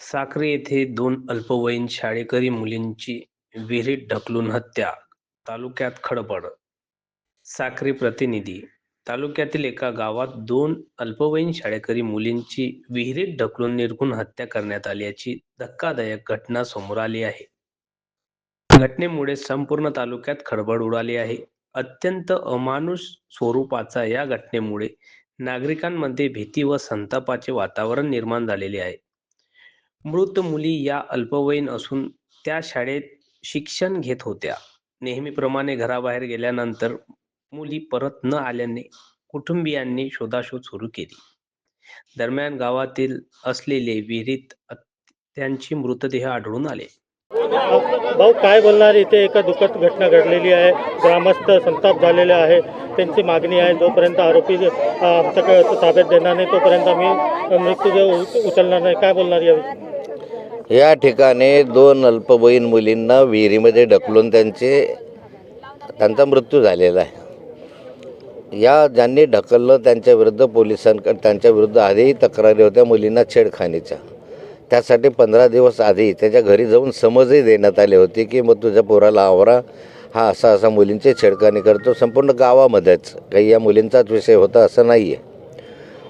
साक्री येथे दोन अल्पवयीन शाळेकरी मुलींची विहिरीत ढकलून हत्या, तालुक्यात खडबड साक्री प्रतिनिधी तालुक्यातील एका गावात दोन अल्पवयीन शाळेकरी मुलींची विहिरीत ढकलून निर्घृण हत्या करण्यात आल्याची धक्कादायक घटना समोर आली आहे. घटनेमुळे संपूर्ण तालुक्यात खडबड उडाली आहे. अत्यंत अमानुष स्वरूपाचा या घटनेमुळे नागरिकांमध्ये भीती व संतापाचे वातावरण निर्माण झालेले आहे. मृत मुली या अल्पवयीन असून त्या शाळेत शिक्षण घेत होत्या. नेहमीप्रमाणे घराबाहेर गेल्यानंतर मुली परत न आल्याने कुटुंबीयांनी शोधाशोध सुरू केली. दरम्यान गावातील असलेले विहिरीत त्यांचे मृतदेह आढळून आले. भाऊ काय बोलणार इथे एका दुःखद घटना घडलेली आहे. ग्रामस्थ संताप झालेले आहे. त्यांची मागणी आहे जोपर्यंत आरोपी आमच्याकडे ताब्यात देणार नाही तोपर्यंत आम्ही मृत्यूदेह उचलणार नाही. काय बोलणार याविषयी या ठिकाणी दोन अल्पवयीन मुलींना विहिरीमध्ये ढकलून त्यांचे त्यांचा मृत्यू झालेला आहे. या ज्यांनी ढकललं त्यांच्या विरुद्ध पोलिसांकडे त्यांच्या विरुद्ध आधीही तक्रारी होत्या मुलींना छेडखानीच्या. त्यासाठी पंधरा दिवस आधी त्याच्या घरी जाऊन समजही देण्यात आली होती की मग तुझ्या पोराला आवरा. हा असा असा मुलींची छेडखानी करतो. संपूर्ण गावामध्येच काही या मुलींचाच विषय होता असं नाही आहे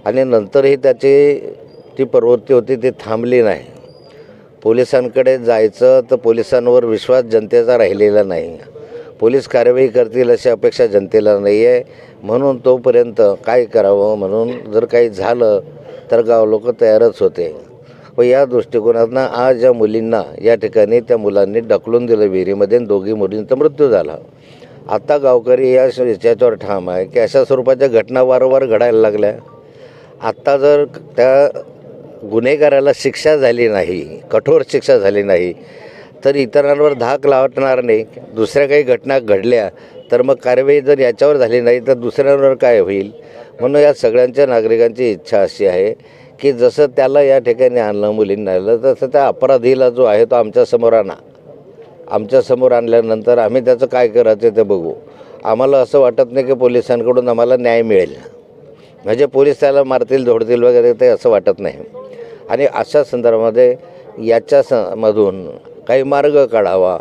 आणि नंतरही त्याची ती प्रवृत्ती होती ती थांबली नाही. पोलिसांकडे जायचं तर पोलिसांवर विश्वास जनतेचा राहिलेला नाही. पोलीस कार्यवाही करतील अशी अपेक्षा जनतेला नाही आहे म्हणून तोपर्यंत काय करावं? म्हणून जर काही झालं तर गाव लोक तयारच होते. व या दृष्टिकोनातनं आज या मुलींना या ठिकाणी त्या मुलांनी ढकलून दिलं विहिरीमध्ये दोघी मुलींचा मृत्यू झाला. आता गावकरी या याच्यावर ठाम आहे की अशा स्वरूपाच्या घटना वारंवार घडायला लागल्या. आत्ता जर त्या गुन्हेगाराला शिक्षा झाली नाही कठोर शिक्षा झाली नाही तर इतरांवर धाक लावणार नाही दुसऱ्या काही घटना घडल्या तर मग कार्यवाही जर याच्यावर झाली नाही तर दुसऱ्यांवर काय होईल? म्हणून या सगळ्यांच्या नागरिकांची इच्छा अशी आहे की जसं त्याला या ठिकाणी आणलं मुलींना आणलं तसं त्या अपराधीला जो आहे तो आमच्यासमोर आणा. आमच्यासमोर आणल्यानंतर आम्ही त्याचं काय करायचं ते बघू. आम्हाला असं वाटत नाही की पोलिसांकडून आम्हाला न्याय मिळेल. म्हणजे पोलीस त्याला मारतील धोडतील वगैरे ते असं वाटत नाही. आणि अशा संदर्भामध्ये याच्या स मधून काही मार्ग काढावा.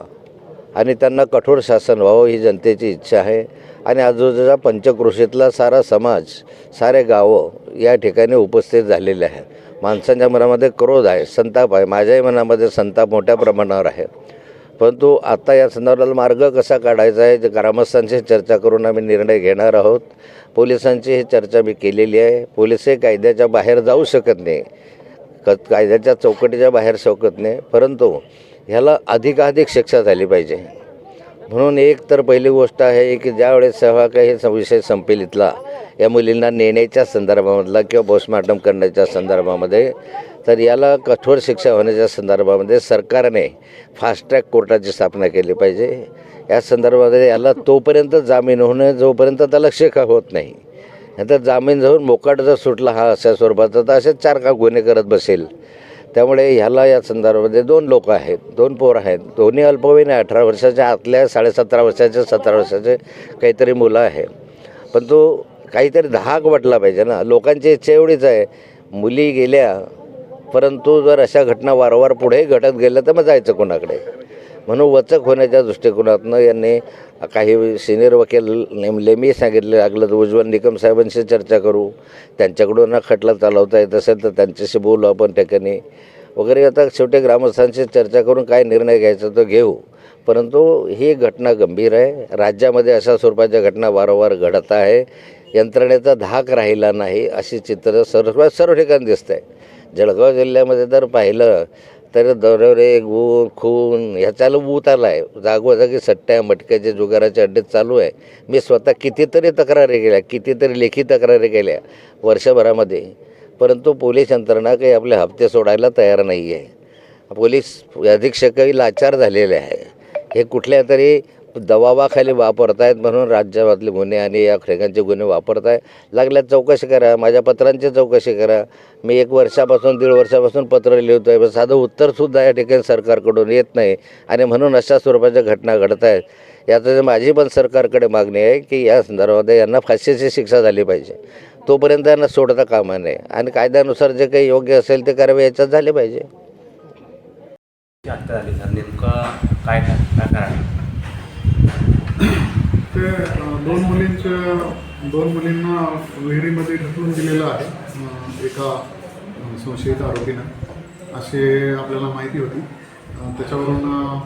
आणि त्यांना कठोर शासन व्हावं ही जनतेची इच्छा आहे. आणि आजूबाजूचा पंचक्रोशीतला सारा समाज सारे गावं या ठिकाणी उपस्थित झालेले आहे माणसांच्या मनामध्ये क्रोध आहे संताप आहे. माझ्याही मनामध्ये संताप मोठ्या प्रमाणावर आहे. परंतु आता या संदर्भात मार्ग कसा काढायचा आहे जे ग्रामस्थांशी चर्चा करून आम्ही निर्णय घेणार आहोत. पोलिसांची ही चर्चा मी केलेली आहे. पोलिसही कायद्याच्या बाहेर जाऊ शकत नाही. क कायद्याच्या चौकटीच्या बाहेर शकत नाही. परंतु ह्याला अधिकाधिक शिक्षा झाली पाहिजे. म्हणून एक तर पहिली गोष्ट आहे की ज्यावेळेस सेवा काही हे विषय संपेल इथला या मुलींना नेण्याच्या संदर्भामधला किंवा पोस्टमार्टम करण्याच्या संदर्भामध्ये तर याला कठोर शिक्षा होण्याच्या संदर्भामध्ये सरकारने फास्ट ट्रॅक कोर्टाची स्थापना केली पाहिजे. या संदर्भामध्ये याला तोपर्यंत जामीन होणं जोपर्यंत त्याला शिक्षा होत नाही. नंतर जामीन जाऊन मोकाट जर सुटला हा अशा स्वरूपाचा तर असे चार का गुन्हे करत बसेल. त्यामुळे ह्याला या संदर्भामध्ये दोन लोक आहेत दोन पोर आहेत. दोन्ही अल्पवयीन आहे अठरा वर्षाच्या आतल्या साडेसतरा वर्षाचे सतरा वर्षाचे काहीतरी मुलं आहे पण तो काहीतरी धाक वाटला पाहिजे ना. लोकांची इच्छा एवढीच आहे मुली गेल्या परंतु जर अशा घटना वारंवार पुढे घटत गेल्या तर मग जायचं कोणाकडे? म्हणून वचक होण्याच्या दृष्टिकोनातनं यांनी काही सिनियर वकील नेमले. मी सांगितले लागलं तर उज्ज्वल निकम साहेबांशी चर्चा करू. त्यांच्याकडून हा खटला चालवता येत असेल तर त्यांच्याशी बोलू आपण ठिकाणी. वगैरे आता शेवटी ग्रामस्थांशी चर्चा करून काय निर्णय घ्यायचा तो घेऊ. परंतु ही घटना गंभीर आहे. राज्यामध्ये अशा स्वरूपाच्या घटना वारंवार घडत आहे. यंत्रणेचा धाक राहिला नाही अशी चित्र सर्व सर्व ठिकाणी दिसत आहे जळगाव जिल्ह्यामध्ये जर पाहिलं तर दरोरे गुण खून ह्याच्याला बूत आला आहे जागोजागी सट्ट्या मटक्याचे जुगाराचे अड्डे चालू आहे. मी स्वतः कितीतरी तक्रारी केल्या कितीतरी लेखी तक्रारी केल्या वर्षभरामध्ये. परंतु पोलीस यंत्रणा काही आपले हप्ते सोडायला तयार नाही आहे पोलीस अधीक्षकही लाचार झालेले आहे. हे कुठल्या तरी दबावाखाली वापरत आहेत म्हणून राज्यातले गुन्हे आणि या ठिकाणचे गुन्हे वापरत लागल्यास लागल्यात चौकशी करा माझ्या पत्रांची चौकशी करा. मी एक वर्षापासून दीड वर्षापासून पत्र लिहितो आहे पण साधं उत्तरसुद्धा या ठिकाणी सरकारकडून येत नाही. आणि म्हणून अशा स्वरूपाच्या घटना घडत आहेत याचं माझी पण सरकारकडे मागणी आहे की या संदर्भामध्ये यांना फाशीची शिक्षा झाली पाहिजे. तोपर्यंत यांना सोडता कामा नये. आणि कायद्यानुसार जे काही योग्य असेल ते कारवाई याच्यात झाले पाहिजे. ची हत्या झाली नेमकं काय काय काय कारण ते दोन मुलींच्या दोन मुलींना विहिरीमध्ये ढकलून दिलेलं आहे एका संशयित आरोपीनं. असे आपल्याला माहिती होती. त्याच्यावरून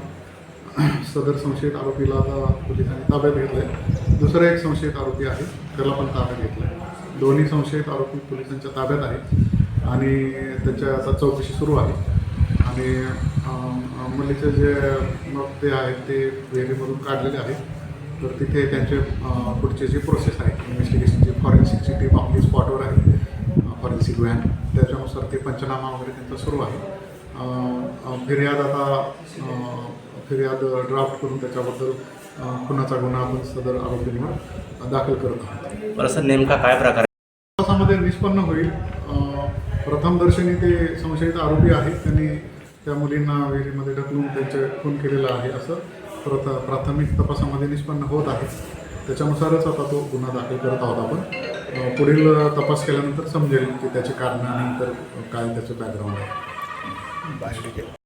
सदर संशयित आरोपीला आता पोलिसांनी ताब्यात घेतलं आहे दुसरा एक संशयित आरोपी आहे त्याला पण ताब्यात घेतलं आहे दोन्ही संशयित आरोपी पोलिसांच्या ताब्यात आहेत आणि त्याच्या आता चौकशी सुरू आहे. आणि मुलीचे जे मृतदेह आहेत ते विहिरीमधून काढलेले आहेत तर तिथे त्यांचे पुढचे जे प्रोसेस आहे इन्व्हेस्टिगेशनची फॉरेन्सिकची टीम आपली स्पॉटवर आहे फॉरेन्सिक व्हॅन त्याच्यानुसार ते पंचनामा वगैरे त्यांचा सुरू आहे. फिर्याद आता फिर्याद ड्राफ्ट करून त्याच्याबद्दल खुनाचा गुन्हा आपण सदर आरोपींवर दाखल करत आहोत. सर नेमका काय प्रकार? तपासामध्ये निष्पन्न होईल. प्रथमदर्शनी ते संशयित आरोपी आहेत. त्यांनी त्या मुलींना विहिरीमध्ये ढकलून त्यांचे खून केलेला आहे असं प्रथ प्राथमिक तपासामध्ये निष्पन्न होत आहे. त्याच्यानुसारच आता तो गुन्हा दाखल करत आहोत आपण. पुढील तपास केल्यानंतर समजेल की त्याची कारणं आणि तर काय त्याचं बॅकग्राऊंड आहे.